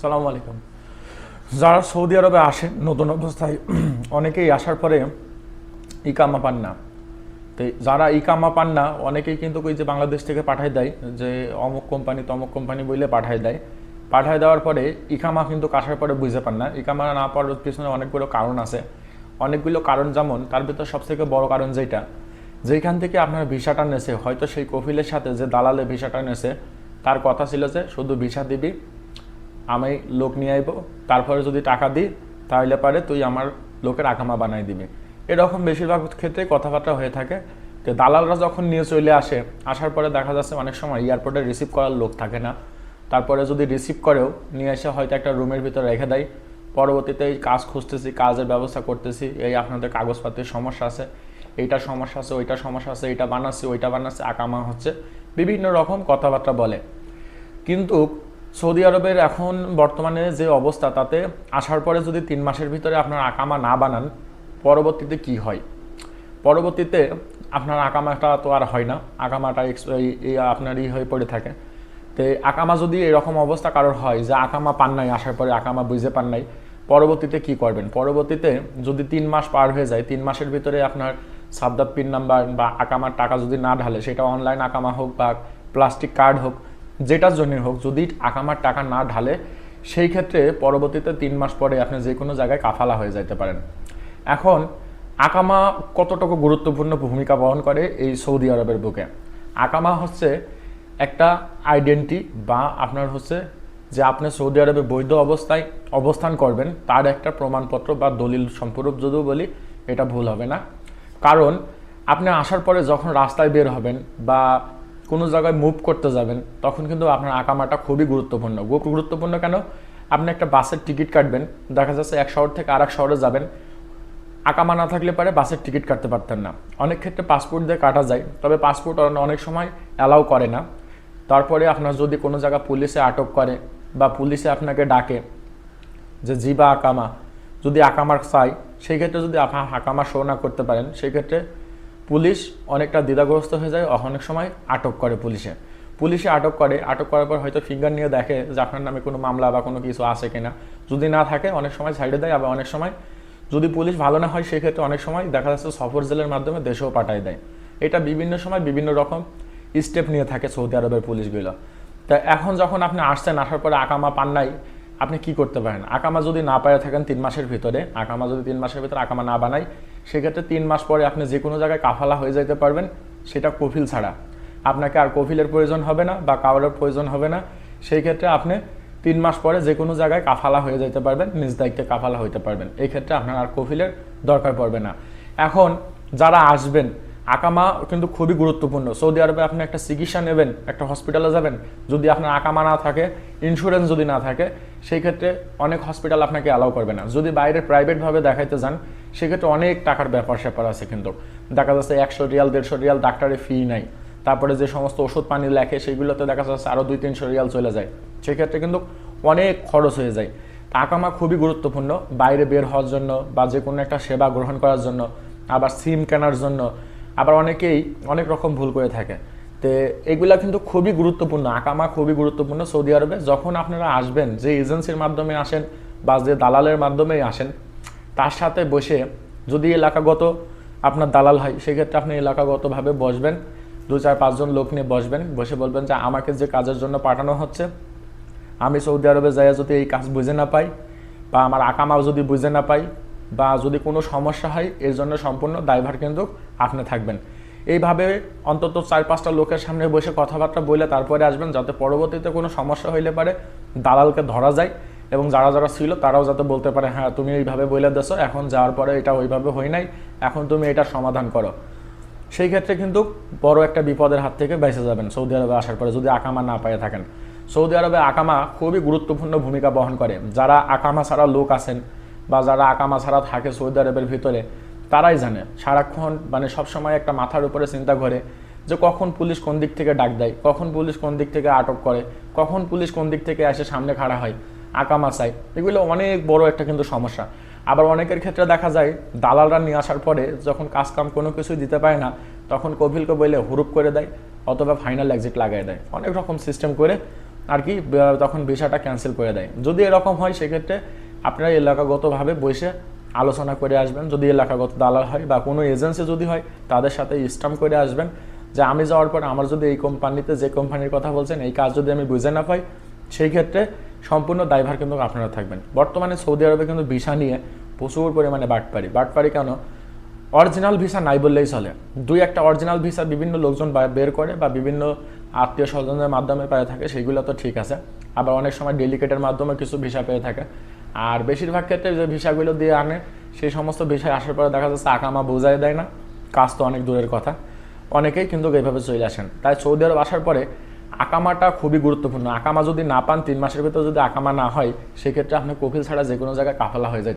সালাম আলাইকুম। যারা সৌদি আরবে আসেন, নতুন অবস্থায় অনেকেই আসার পরে ইকামা পান না। তো যারা ইকামা পান না, অনেকেই কিন্তু ওই যে বাংলাদেশ থেকে পাঠায় দেয়, যে অমুক কোম্পানি, তমুক কোম্পানি বলে পাঠায় দেয়। পাঠায় দেওয়ার পরে ইকামা কিন্তু আসার পরে বুঝতে পান না। ইকামা না পাওয়ার পিছনে অনেকগুলো কারণ আছে। অনেকগুলো কারণ যেমন, তার ভিতর সবথেকে বড় কারণ যেটা যেখান থেকে আপনার ভিসাটা নেছে, হয়তো সেই কফিলের সাথে যে দালালে ভিসাটা নেছে, তার কথা ছিল যে শুধু ভিসা দিবি আমি লোক নিয়ে আইব। তারপরে যদি টাকা দিই তাহলে পারে তুই আমার লোকের আকামা বানাই দিবি। এরকম বেশিরভাগ ক্ষেত্রে কথাবার্তা হয়ে থাকে তো দালালরা যখন নিয়ে চলে আসে, আসার পরে দেখা যাচ্ছে অনেক সময় এয়ারপোর্টে রিসিভ করার লোক থাকে না। তারপরে যদি রিসিভ করেও, নিয়ে এসে হয়তো একটা রুমের ভিতরে রেখে দেয়। পরবর্তীতে এই কাজ খুঁজতেছি, কাজের ব্যবস্থা করতেছি, এই আপনাদের কাগজপাতির সমস্যা আছে, এইটা সমস্যা আছে, ওইটা সমস্যা আছে, এইটা বানাচ্ছি, ওইটা বানাচ্ছি আকামা হচ্ছে। বিভিন্ন রকম কথাবার্তা বলে। কিন্তু সৌদি আরবের এখন বর্তমানে যে অবস্থা, তাতে আসার পরে যদি তিন মাসের ভিতরে আপনার আকামা না বানান, পরবর্তীতে কি হয়? পরবর্তীতে আপনার আকামাটা তো আর হয় না। আকামাটা আপনার ই হয়ে পড়ে থাকে। তো আকামা যদি এরকম অবস্থা কারোর হয় যে আকামা পান নাই, আসার পরে আকামা বুঝে পান নাই, পরবর্তীতে কি করবেন? পরবর্তীতে যদি তিন মাস পার হয়ে যায়, তিন মাসের ভিতরে আপনার সাবদাত পিন নাম্বার বা আকামার টাকা যদি না ঢালে, সেটা অনলাইন আকামা হোক বা প্লাস্টিক কার্ড হোক যেটার জন্য হোক, যদি আকামার টাকা না ঢালে, সেই ক্ষেত্রে পরবর্তীতে তিন মাস পরে আপনি যে কোনো জায়গায় কাফালা হয়ে যাইতে পারেন। এখন, আকামা কতটুকু গুরুত্বপূর্ণ ভূমিকা বহন করে এই সৌদি আরবের বুকে? আকামা হচ্ছে একটা আইডেন্টি বা আপনার হচ্ছে যে আপনি সৌদি আরবে বৈধ অবস্থায় অবস্থান করবেন, তার একটা প্রমাণপত্র বা দলিল সম্পূরক যদিও বলি, এটা ভুল হবে না। কারণ, আপনি আসার পরে যখন রাস্তায় বের হবেন বা কোনো জায়গায় মুভ করতে যাবেন, তখন কিন্তু আপনার আকামাটা খুবই গুরুত্বপূর্ণ। গুরুত্বপূর্ণ কেন? আপনি একটা বাসের টিকিট কাটবেন, দেখা যাচ্ছে এক শহর থেকে আর এক শহরে যাবেন। আকামা না থাকলে পারে বাসের টিকিট কাটতে পারতেন না। অনেক ক্ষেত্রে পাসপোর্ট দিয়ে কাটা যায়, তবে পাসপোর্ট অনেক সময় অ্যালাউ করে না। তারপরে আপনার যদি কোনো জায়গা পুলিশে আটক করে বা পুলিশে আপনাকে ডাকে যে, জি বা আকামা। যদি আকামার চাই, সেই ক্ষেত্রে যদি আপনার আকামা শো না করতে পারেন, সেই ক্ষেত্রে পুলিশ অনেকটা দ্বিধাগ্রস্ত হয়ে যায়, অনেক সময় আটক করে পুলিশে। পুলিশে আটক করে, আটক করার পর হয়তো ফিঙ্গার নিয়ে দেখে যে আপনার নামে কোনো মামলা বা কোনো কিছু আছে কিনা। যদি না থাকে, অনেক সময় ছাড়িয়ে দেয়, আবার অনেক সময় যদি পুলিশ ভালো না হয়, সেক্ষেত্রে অনেক সময় দেখা যাচ্ছে সফর জেলের মাধ্যমে দেশেও পাঠায় দেয়। এটা বিভিন্ন সময় বিভিন্ন রকম স্টেপ নিয়ে থাকে সৌদি আরবের পুলিশগুলো। তা এখন যখন আপনি আসছেন, আসার পরে আকামা পান নাই আপনি কি করতে পারেন? আকামা যদি না পায়ে থাকেন তিন মাসের ভিতরে, আকামা যদি তিন মাসের ভিতরে আকামা না বানাই সেক্ষেত্রে তিন মাস পরে আপনি যে কোনো জায়গায় কাফালা হয়ে যেতে পারবেন, সেটা কফিল ছাড়া। আপনাকে আর কফিলের প্রয়োজন হবে না বা কাউরের প্রয়োজন হবে না। সেই ক্ষেত্রে আপনি তিন মাস পরে যে কোনো জায়গায় কাফালা হয়ে যেতে পারবেন, নিজ দায়িত্বে কাফালা হইতে পারবেন। এই ক্ষেত্রে আপনার আর কফিলের দরকার পড়বে না। এখন যারা আসবেন আকামা কিন্তু খুবই গুরুত্বপূর্ণ। সৌদি আরবে আপনি একটা চিকিৎসা নেবেন, একটা হসপিটালে যাবেন, যদি আপনার আকামা না থাকে ইন্স্যুরেন্স যদি না থাকে, সেই ক্ষেত্রে অনেক হসপিটাল আপনাকে অ্যালাউ করবে না। যদি বাইরে প্রাইভেটভাবে দেখাইতে যান সেক্ষেত্রে অনেক টাকার ব্যাপার স্যাপার আছে কিন্তু। দেখা যাচ্ছে একশো রিয়াল, দেড়শো রিয়াল ডাক্তারের ফি নাই। তারপরে যে সমস্ত ওষুধ পানি লেখে সেইগুলোতে দেখা যাচ্ছে আরও দুই, তিনশো রিয়াল চলে যায়। সেক্ষেত্রে কিন্তু অনেক খরচ হয়ে যায়। আকামা খুবই গুরুত্বপূর্ণ। বাইরে বের হওয়ার জন্য বা যে কোনো একটা সেবা গ্রহণ করার জন্য, আবার সিম কেনার জন্য আবার অনেকেই অনেক রকম ভুল করে থাকে। তো এগুলা কিন্তু খুবই গুরুত্বপূর্ণ, আকামা খুবই গুরুত্বপূর্ণ সৌদি আরবে। যখন আপনারা আসবেন, যে এজেন্সির মাধ্যমে আসেন বা যে দালালের মাধ্যমেই আসেন, তার সাথে বসে যদি এলাকাগত আপনার দালাল হয়, সেক্ষেত্রে আপনি এলাকাগতভাবে বসবেন। দু চার পাঁচজন লোক নিয়ে বসবেন, বসে বলবেন যে আমাকে যে কাজের জন্য পাঠানো হচ্ছে, আমি সৌদি আরবে যাইয়া যদি এই কাজ বুঝে না পাই বা আমার আকামাও যদি বুঝে না পাই বা যদি কোনো সমস্যা হয়, এর জন্য সম্পূর্ণ দায়ভার কিন্তু আপনি থাকবেন। এইভাবে অন্তত চার পাঁচটা লোকের সামনে বসে কথাবার্তা বলে তারপরে আসবেন, যাতে পরবর্তীতে কোনো সমস্যা হইলে পারে দালালকে ধরা যায় এবং যারা যারা ছিল তারাও যাতে বলতে পারে হ্যাঁ তুমি এইভাবে বলে দেছো, এখন যাওয়ার পরে এটা ওইভাবে হয় নাই, এখন তুমি এটার সমাধান করো। সেই ক্ষেত্রে কিন্তু বড় একটা বিপদের হাত থেকে বেঁচে যাবেন সৌদি আরবে আসার পরে, যদি আকামা না পেয়ে থাকেন। সৌদি আরবে আকামা খুবই গুরুত্বপূর্ণ ভূমিকা বহন করে। যারা আকামা ছাড়া লোক আছেন বা যারা আকামা ছাড়া থাকে সৌদি আরবের ভিতরে, তারাই জানে। সারাক্ষণ মানে সবসময় একটা মাথার উপরে চিন্তা করে যে কখন পুলিশ কোন দিক থেকে ডাক দেয়, কখন পুলিশ কোন দিক থেকে আটক করে, কখন পুলিশ কোন দিক থেকে এসে সামনে খাড়া হয়, আকামা চাই এগুলো অনেক বড় একটা কিন্তু সমস্যা। আবার অনেকের ক্ষেত্রে দেখা যায়, দালালরা নিয়ে আসার পরে যখন কাজ কাম কোনো কিছুই দিতে পারে না, তখন কপিলকে বলে হুরুপ করে দেয় অথবা ফাইনাল এক্সিট লাগাই দেয়। অনেক রকম সিস্টেম করে আর কি তখন ভিসাটা ক্যান্সেল করে দেয়। যদি এরকম হয়, সেক্ষেত্রে আপনারা এলাকাগতভাবে বসে আলোচনা করে আসবেন, যদি এলাকাগত দালাল হয় বা কোনো এজেন্সি যদি হয়, তাদের সাথে স্টাম্প করে আসবেন। যে আমি যাওয়ার পর আমার যদি এই কোম্পানিতে যে কোম্পানির কথা বলছেন, এই কাজ যদি আমি বুঝে না পাই, সেই ক্ষেত্রে সম্পূর্ণ দায়ভার কিন্তু আপনারা থাকবেন। বর্তমানে সৌদি আরবে কিন্তু ভিসা নিয়ে প্রচুর পরিমাণে বাটপারি। বাটপারি কেন? অরিজিনাল ভিসা নাই বললেই চলে। দুই একটা অরিজিনাল ভিসা বিভিন্ন লোকজন বের করে বা বিভিন্ন আত্মীয় স্বজনের মাধ্যমে পেয়ে থাকে, সেগুলো তো ঠিক আছে। আবার অনেক সময় ডেলিকেটের মাধ্যমে কিছু ভিসা পেয়ে থাকে। আর বেশিরভাগ ক্ষেত্রে যে ভিসাগুলো দিয়ে আনে, সেই সমস্ত ভিসায় আসার পরে দেখা যাচ্ছে আকামা বোঝাই দেয় না। কাজ তো অনেক দূরের কথা। অনেকেই কিন্তু এইভাবে চলে আসেন। তাই সৌদি আরব আসার পরে আকামাটা খুবই গুরুত্বপূর্ণ। আকামা যদি না পান, তিন মাসের ভিতরে যদি আকামা না হয়, সেক্ষেত্রে আপনি কফিল ছাড়া যে কোনো জায়গায় কাফালা হয়ে যায়